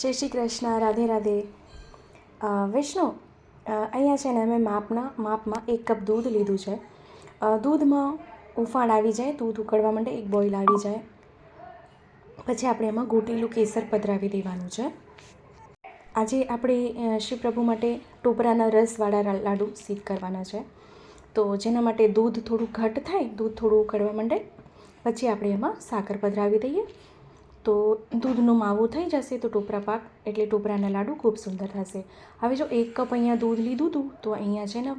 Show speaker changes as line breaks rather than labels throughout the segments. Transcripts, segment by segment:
જય શ્રી કૃષ્ણ, રાધે રાધે. વિષ્ણુ અહીંયા છે ને મેં માપના, માપમાં એક કપ દૂધ લીધું છે. દૂધમાં ઉફાણ આવી જાય, દૂધ ઉકળવા માટે એક બોઇલ આવી જાય. પછી આપણે એમાં ગોટેલું કેસર પધરાવી દેવાનું છે. આજે આપણે શ્રી પ્રભુ માટે ટોપરાના રસવાળા લાડુ સિદ્ધ કરવાના છે. તો જેના માટે દૂધ થોડું ઘટ થાય, દૂધ થોડું ઉકળવા માંડે, પછી આપણે એમાં સાકર પધરાવી દઈએ. તો દૂધનું માવું થઈ જશે તો ટોપરા પાક એટલે ટોપરાના લાડુ ખૂબ સુંદર થશે. હવે જો એક કપ અહીંયા દૂધ લીધું હતું, તો અહીંયા છે ને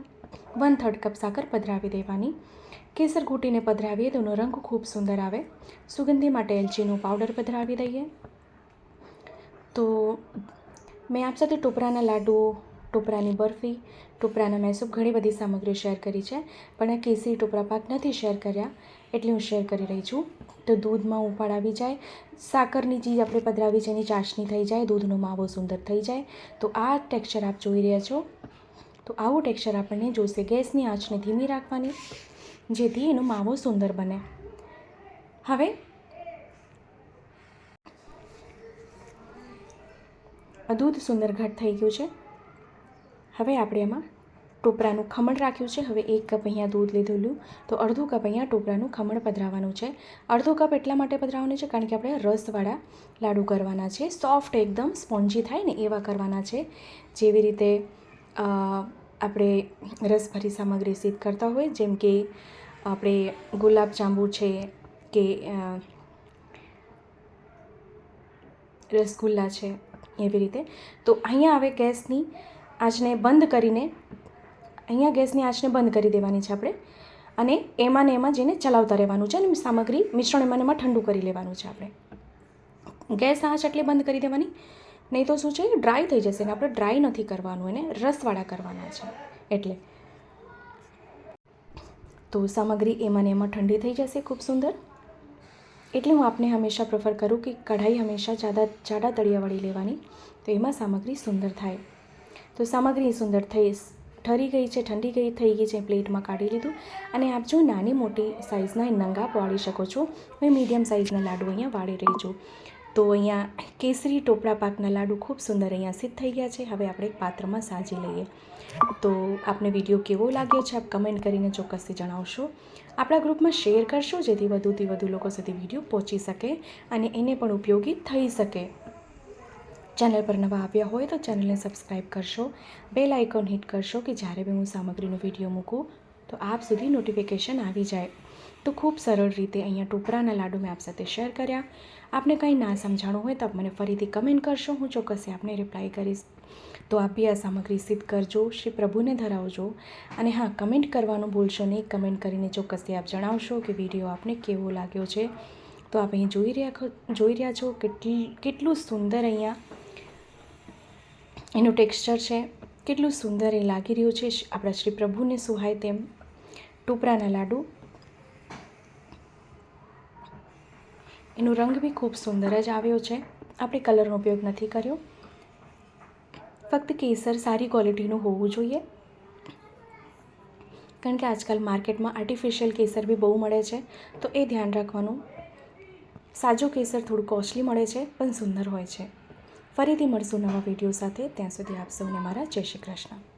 વન થર્ડ કપ સાકર પધરાવી દેવાની. કેસર ઘૂંટીને પધરાવીએ તો એનો રંગ ખૂબ સુંદર આવે. સુગંધી માટે એલચીનો પાવડર પધરાવી દઈએ. તો મેં આપ સાથે ટોપરાના લાડુ ટોપરાની બરફી, ટોપરાના મેસૂબ ઘણી બધી સામગ્રી શેર કરી છે, પણ આ કેસરી ટોપરા પાક નથી શેર કર્યા, એટલે હું શેર કરી રહી છું. તો દૂધમાં ઉપાડ આવી જાય, સાકરની ચીજ આપણે પધરાવી છે, એની ચાસણી થઈ જાય, દૂધનો માવો સુંદર થઈ જાય. તો આ ટેક્સચર આપ જોઈ રહ્યા છો. તો આવું ટેક્સચર આપણને જોશે ગેસની આંચને ધીમી રાખવાની, જેથી એનો માવો સુંદર બને. હવે દૂધ સુંદર ઘટ થઈ ગયું છે. હવે આપણે એમાં ટોપરાનું ખમણ રાખ્યું છે. હવે એક કપ અહીંયા દૂધ લીધેલું તો અડધો કપ અહીંયા ટોપરાનું ખમણ પધરાવવાનું છે. અડધો કપ એટલા માટે પધરાવવાનું છે કારણ કે આપણે રસવાળા લાડુ કરવાના છે. સોફ્ટ એકદમ સ્પોન્જી થાય ને એવા કરવાના છે. જેવી રીતે આપણે રસભરી સામગ્રી સિદ્ધ કરતા હોય, જેમ કે આપણે ગુલાબ જાંબુ છે કે રસગુલ્લા છે એવી રીતે. તો અહીંયા હવે ગેસની આંચને બંધ કરીને, અહીંયા ગેસની આંચને બંધ કરી દેવાની છે આપણે. અને એમાં ને એમાં જઈને ચલાવતા રહેવાનું છે અને સામગ્રી મિશ્રણ એમાં એમાં ઠંડુ કરી લેવાનું છે આપણે. ગેસ આંચ એટલે બંધ કરી દેવાની. નહીં તો શું છે, ડ્રાય થઈ જશે ને આપણે ડ્રાય નથી કરવાનું, એને રસવાળા કરવાના છે. એટલે તો સામગ્રી એમાં ને એમાં ઠંડી થઈ જશે ખૂબ સુંદર. એટલે હું આપને હંમેશા પ્રેફર કરું કે કઢાઈ હંમેશા જાડા જાડા તળિયાવાળી લેવાની. તો એમાં સામગ્રી સુંદર થાય. તો સામગ્રી સુંદર થઈ, ઠરી ગઈ છે, ઠંડી ગઈ થઈ ગઈ છે, પ્લેટમાં કાઢી લીધું. અને આપ જો નાની મોટી સાઇઝના નંગા વાળી શકો છો મેં મીડિયમ સાઇઝના લાડુ અહીંયા વાળી રહી છું તો અહીંયા કેસરી ટોપળા પાકના લાડુ ખૂબ સુંદર અહીંયા સિદ્ધ થઈ ગયા છે. હવે આપણે પાત્રમાં સાજી લઈએ. તો આપને વીડિયો કેવો લાગ્યો છે, આપ કમેન્ટ કરીને ચોક્કસથી જણાવશો. આપણા ગ્રુપમાં શેર કરશો, જેથી વધુથી વધુ લોકો સુધી વીડિયો પહોંચી શકે અને એને પણ ઉપયોગી થઈ શકે. ચેનલ પર નવા આવ્યા હોય તો ચેનલને સબસ્ક્રાઈબ કરશો, બેલ આઇકોન હિટ કરશો કે જ્યારે બી હું સામગ્રીનો વીડિયો મૂકું તો આપ સુધી નોટિફિકેશન આવી જાય. તો ખૂબ સરળ રીતે અહીંયા ટોપરાના લાડુ મેં આપ સાથે શેર કર્યા. આપને કંઈ ના સમજાણું હોય તો આપ મને ફરીથી કમેન્ટ કરશો, હું ચોક્કસે આપને રિપ્લાય કરીશ. તો આપ બી આ સામગ્રી સિદ્ધ કરજો, શ્રી પ્રભુને ધરાવજો. અને હા કમેન્ટ કરવાનું ભૂલશો નહીં કમેન્ટ કરીને ચોક્કસથી આપ જણાવશો કે વીડિયો આપને કેવો લાગ્યો છે. તો આપ અહીં જોઈ રહ્યા જોઈ રહ્યા છો કેટલી, કેટલું સુંદર અહીંયા એનું ટેક્સચર છે, કેટલું સુંદર એ લાગી રહ્યું છે. આપણા શ્રી પ્રભુને સુહાય તેમ. ટુપરાના લાડુ. એનો રંગ બી ખૂબ સુંદર જ આવ્યો છે. આપણે કલરનો ઉપયોગ નથી કર્યો. ફક્ત કેસર સારી ક્વોલિટીનું હોવું જોઈએ. કારણ કે આજકાલ માર્કેટમાં આર્ટિફિશિયલ કેસર બી બહુ મળે છે. તો એ ધ્યાન રાખવાનું. સાજો કેસર થોડું કોસ્ટલી મળે છે, પણ સુંદર હોય છે. ફરીથી મળશું નવા વીડિયો સાથે. ત્યાં સુધી આપ સૌને મારા જય શ્રી કૃષ્ણ.